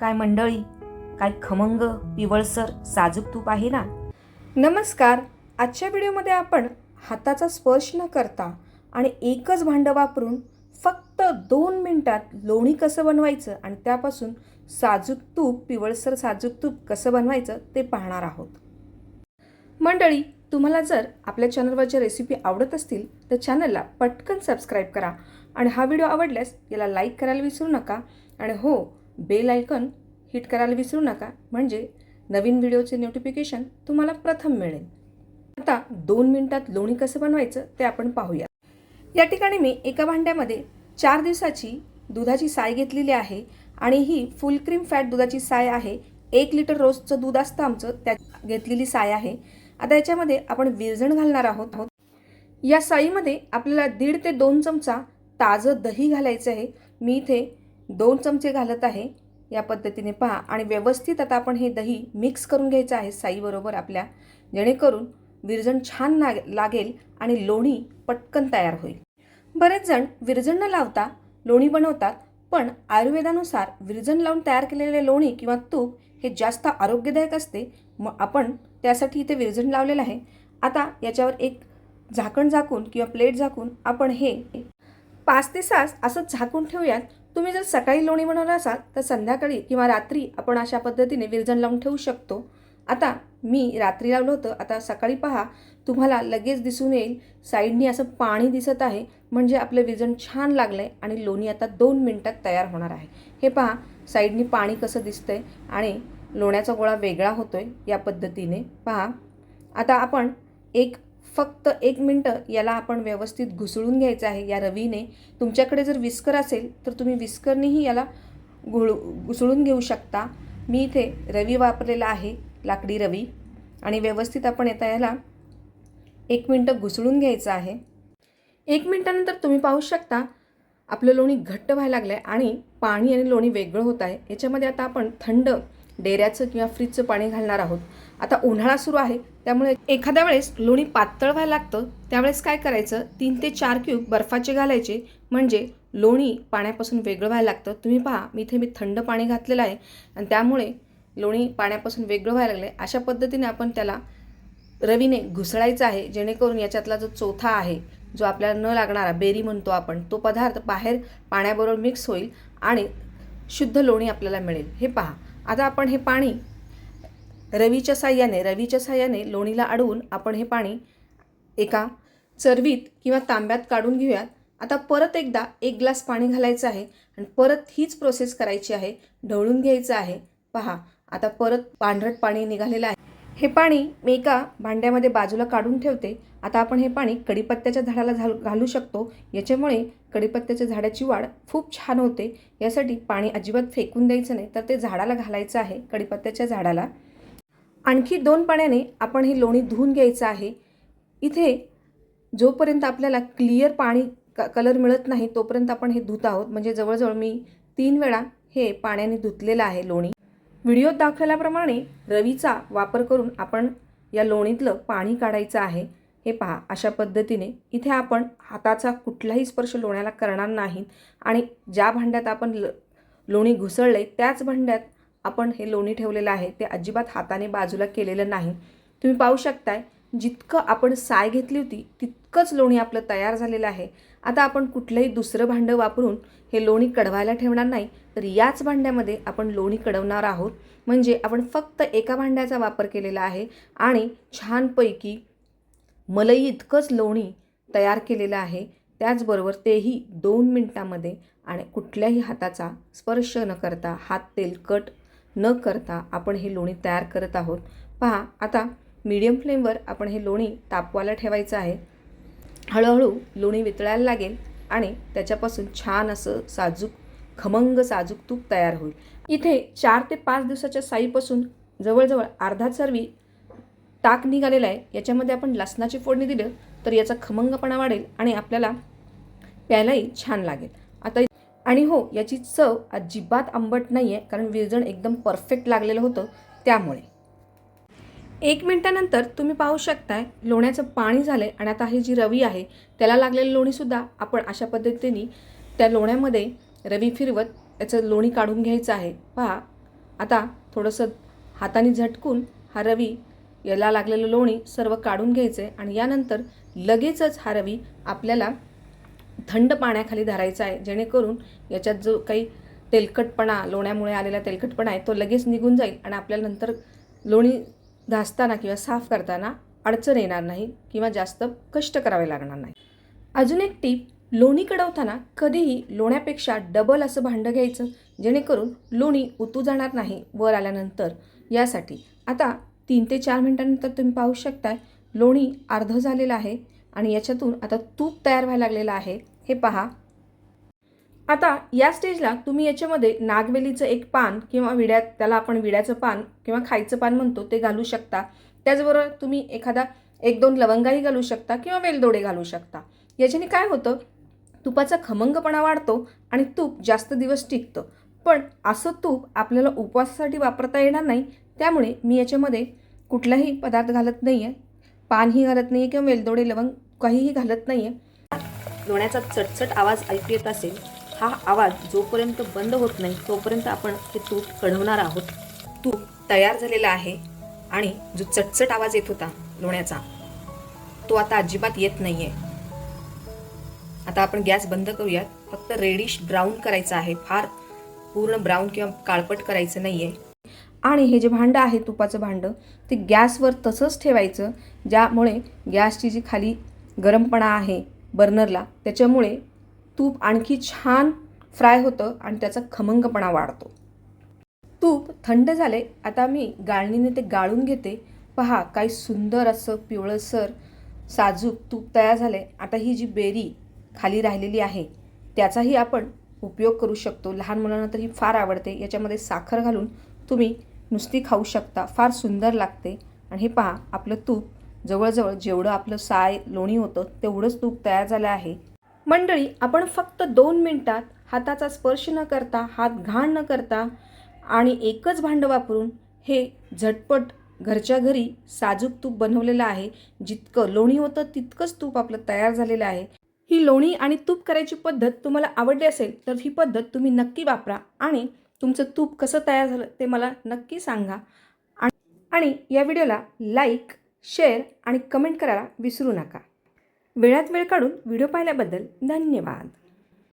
काय मंडळी काय खमंग पिवळसर साजूक तूप आहे ना? नमस्कार. आजच्या व्हिडिओमध्ये आपण हाताचा स्पर्श न करता आणि एकच भांडं वापरून फक्त दोन मिनटात लोणी कसं बनवायचं आणि त्यापासून साजूक तूप पिवळसर साजूक तूप कसं बनवायचं ते पाहणार आहोत. मंडळी तुम्हाला जर आपल्या चॅनलवरच्या रेसिपी आवडत असतील तर चॅनलला पटकन सबस्क्राईब करा आणि हा व्हिडिओ आवडल्यास याला लाईक करायला विसरू नका. आणि हो बेल आयकन हिट करायला विसरू नका. म्हणजे नवीन व्हिडिओचे नोटिफिकेशन तुम्हाला प्रथम मिळेल. आता दोन मिनिटात लोणी कसं बनवायचं ते आपण पाहूया. या ठिकाणी मी एका भांड्यामध्ये चार दिवसाची दुधाची साय घेतलेली आहे आणि ही फुल क्रीम फॅट दुधाची साय आहे. एक लिटर रोजचं दूध असतं आमचं त्या घेतलेली साय आहे. आता याच्यामध्ये आपण विरजण घालणार आहोत. या साईमध्ये आपल्याला दीड ते दोन चमचा ताजं दही घालायचं आहे. मी इथे दोन चमचे घालत आहे. या पद्धतीने पहा आणि व्यवस्थित आता आपण हे दही मिक्स करून घ्यायचं आहे साईबरोबर आपल्या. जेणेकरून विरजण छान ना लागेल आणि लोणी पटकन तयार होईल. बरेच जण विरजण न लावता लोणी बनवतात पण आयुर्वेदानुसार विरजण लावून तयार केलेले लोणी किंवा तूप हे जास्त आरोग्यदायक असते. मग आपण त्यासाठी इथे विरजण लावलेलं आहे. आता याच्यावर एक झाकण झाकून किंवा प्लेट झाकून आपण हे पाच ते सात असं झाकून ठेवूयात. तुम्ही जर सकाळी लोणी बनवलं असाल तर संध्याकाळी किंवा रात्री आपण अशा पद्धतीने विरजण लावून ठेवू शकतो. आता मी रात्री लावलं होतं. आता सकाळी पहा तुम्हाला लगेच दिसून येईल. साईडनी असं पाणी दिसत आहे. म्हणजे आपलं विरजण छान लागलं आहे आणि लोणी आता दोन मिनटात तयार होणार आहे. हे पहा साईडनी पाणी कसं दिसतंय आणि लोण्याचा गोळा वेगळा होतोय या पद्धतीने. पहा आता आपण एक फक्त एक मिनटं याला आपण व्यवस्थित घुसळून घ्यायचं आहे या रवीने. तुमच्याकडे जर विस्कर असेल तर तुम्ही विस्करनेही याला घुळ घुसळून घेऊ शकता. मी इथे रवी वापरलेला आहे लाकडी रवी. आणि व्यवस्थित आपण येता याला एक मिनटं घुसळून घ्यायचं आहे. एक मिनटानंतर तुम्ही पाहू शकता आपलं लोणी घट्ट व्हायला लागलं आहे आणि पाणी आणि लोणी वेगळं होत आहे. याच्यामध्ये आता आपण थंड डेऱ्याचं किंवा फ्रीजचं पाणी घालणार आहोत. आता उन्हाळा सुरू आहे त्यामुळे एखाद्या वेळेस लोणी पातळ व्हायला लागतं त्यावेळेस काय करायचं? तीन ते चार क्यूब बर्फाचे घालायचे म्हणजे लोणी पाण्यापासून वेगळं व्हायला लागतं. तुम्ही पहा मी इथे मी थंड पाणी घातलेलं आहे आणि त्यामुळे लोणी पाण्यापासून वेगळं व्हायला लागलं आहे अशा पद्धतीने आपण त्याला रवीने घुसळायचं आहे जेणेकरून याच्यातला जो चौथा आहे जो आपल्याला न लागणारा बेरी म्हणतो आपण तो पदार्थ बाहेर पाण्याबरोबर मिक्स होईल आणि शुद्ध लोणी आपल्याला मिळेल. हे पहा आता आपण हे पाणी रवीच्या साह्याने रवीच्या साह्याने लोणीला अडवून आपण हे पाणी एका चरवीत किंवा तांब्यात काढून घेऊयात. आता परत एकदा एक ग्लास पाणी घालायचं आहे आणि परत हीच प्रोसेस करायची आहे. ढवळून घ्यायचं आहे. पहा आता परत पांढरट पाणी निघालेलं आहे. हे पाणी मी एका भांड्यामध्ये बाजूला काढून ठेवते. आता आपण हे पाणी कडीपत्त्याच्या झाडाला घाल घालू शकतो. याच्यामुळे कडीपत्त्याच्या झाडाची वाढ खूप छान होते. यासाठी पाणी अजिबात फेकून द्यायचं नाही. तर ते झाडाला घालायचं आहे कडीपत्त्याच्या झाडाला. आणखी दोन पाण्याने आपण हे लोणी धुवून घ्यायचं आहे. इथे जोपर्यंत आपल्याला क्लिअर पाणी क कलर मिळत नाही तोपर्यंत आपण हे धुत आहोत. म्हणजे जवळजवळ मी तीन वेळा हे पाण्याने धुतलेलं आहे लोणी. व्हिडिओत दाखवल्याप्रमाणे रवीचा वापर करून आपण या लोणीतलं पाणी काढायचं आहे. हे पहा अशा पद्धतीने इथे आपण हाताचा कुठलाही स्पर्श लोण्याला करणार नाही. आणि ज्या भांड्यात आपण ल लोणी घुसळले त्याच भांड्यात आपण हे लोणी ठेवलेलं आहे ते अजिबात हाताने बाजूला केलेलं नाही. तुम्ही पाहू शकताय जितकं आपण साय घेतली होती तितकंच लोणी आपलं तयार झालेलं आहे. आता आपण कुठलंही दुसरं भांडं वापरून हे लोणी कढवायला ठेवणार नाही तर याच भांड्यामध्ये आपण लोणी कढवणार आहोत. म्हणजे आपण फक्त एका भांड्याचा वापर केलेला आहे आणि छानपैकी मलई इतकंच लोणी तयार केलेलं आहे. त्याचबरोबर तेही दोन मिनटामध्ये आणि कुठल्याही हाताचा स्पर्श न करता हात तेलकट न करता आपण हे लोणी तयार करत आहोत. पहा आता मीडियम फ्लेमवर आपण हे लोणी तापवायला ठेवायचं आहे. हळूहळू लोणी वितळायला लागेल आणि त्याच्यापासून छान असं साजूक खमंग साजूक तूप तयार होईल. इथे चार ते पाच दिवसाच्या साईपासून जवळजवळ अर्धा चरवी ताक निघालेला आहे. याच्यामध्ये आपण लसणाची फोडणी दिलं तर याचा खमंगपणा वाढेल आणि आपल्याला प्यायलाही छान लागेल. आणि हो याची चव अजिबात आंबट नाही आहे कारण विरजण एकदम परफेक्ट लागलेलं होतं त्यामुळे. एक मिनटानंतर तुम्ही पाहू शकताय लोण्याचं पाणी झालं आहे आणि आता ही जी रवी आहे त्याला लागलेलं लोणीसुद्धा आपण अशा पद्धतीने त्या लोण्यामध्ये रवी फिरवत याचं लोणी काढून घ्यायचं आहे. पहा आता थोडंसं हाताने झटकून हा रवी याला लागलेलं लोणी सर्व काढून घ्यायचं आहे आणि यानंतर लगेचच हा रवी आपल्याला थंड पाण्याखाली धरायचा आहे जेणेकरून याच्यात जो काही तेलकटपणा लोण्यामुळे आलेला तेलकटपणा आहे तो लगेच निघून जाईल आणि आपल्याला नंतर लोणी घासताना किंवा साफ करताना अडचण येणार नाही किंवा जास्त कष्ट करावे लागणार नाही. अजून एक टीप लोणी कडवताना कधीही लोण्यापेक्षा डबल असं भांडं घ्यायचं जेणेकरून लोणी उतू जाणार नाही वर आल्यानंतर. यासाठी आता तीन ते चार मिनटानंतर तुम्ही पाहू शकताय लोणी अर्धं झालेलं आहे आणि याच्यातून आता तूप तयार व्हायला लागलेलं आहे. हे पहा. आता या स्टेजला तुम्ही याच्यामध्ये नागवेलीचं एक पान किंवा विड्यात त्याला आपण विड्याचं पान किंवा खायचं पान म्हणतो ते घालू शकता. त्याचबरोबर तुम्ही एखादा एक दोन लवंगाही घालू शकता किंवा वेलदोडे घालू शकता. याच्याने काय होतं? तुपाचा खमंगपणा वाढतो आणि तूप जास्त दिवस टिकतं. पण असं तूप आपल्याला उपवासासाठी वापरता येणार नाही. त्यामुळे मी याच्यामध्ये कुठलाही पदार्थ घालत नाही आहे पानही घालत नाही आहे किंवा वेलदोडे लवंग काहीही घालत नाही आहे लोण्याचा चटचट आवाज ऐकू येत असेल हा आवाज जोपर्यंत बंद होत नाही तोपर्यंत आपण हे तूप कढवणार आहोत. तूप तयार झालेला आहे आणि जो चटचट आवाज येत होता लोण्याचा तो आता अजिबात येत नाही आहे आता आपण गॅस बंद करूयात. फक्त रेडिश ब्राऊन करायचा आहे. फार पूर्ण ब्राऊन किंवा काळपट करायचं नाही आहे आणि हे जे भांडं आहे तुपाचं भांडं ते गॅसवर तसंच ठेवायचं ज्यामुळे गॅसची जी खाली गरमपणा आहे बर्नरला त्याच्यामुळे तूप आणखी छान फ्राय होतं आणि त्याचा खमंगपणा वाढतो. तूप थंड झाले आता मी गाळणीने ते गाळून घेते. पहा काही सुंदर असं पिवळसर साजूक तूप तयार झाले आता ही जी बेरी खाली राहिलेली आहे त्याचाही आपण उपयोग करू शकतो. लहान मुलांना तर ही फार आवडते. याच्यामध्ये साखर घालून तुम्ही नुसती खाऊ शकता. फार सुंदर लागते. आणि हे पहा आपलं तूप. जवळजवळ जेवढं आपलं साय लोणी होतं तेवढंच तूप तयार झालं आहे. मंडळी आपण फक्त दोन मिनटात हाताचा स्पर्श न करता हात घाण न करता आणि एकच भांडं वापरून हे झटपट घरच्या घरी साजूक तूप बनवलेलं आहे. जितकं लोणी होतं तितकंच तूप आपलं तयार झालेलं आहे. ही लोणी आणि तूप करायची पद्धत तुम्हाला आवडली असेल तर ही पद्धत तुम्ही नक्की वापरा आणि तुमचं तूप कसं तयार झालं ते मला नक्की सांगा. आणि- या व्हिडिओला लाईक शेअर आणि कमेंट करायला विसरू नका. वेळात वेळ काढून व्हिडिओ पाहिल्याबद्दल धन्यवाद.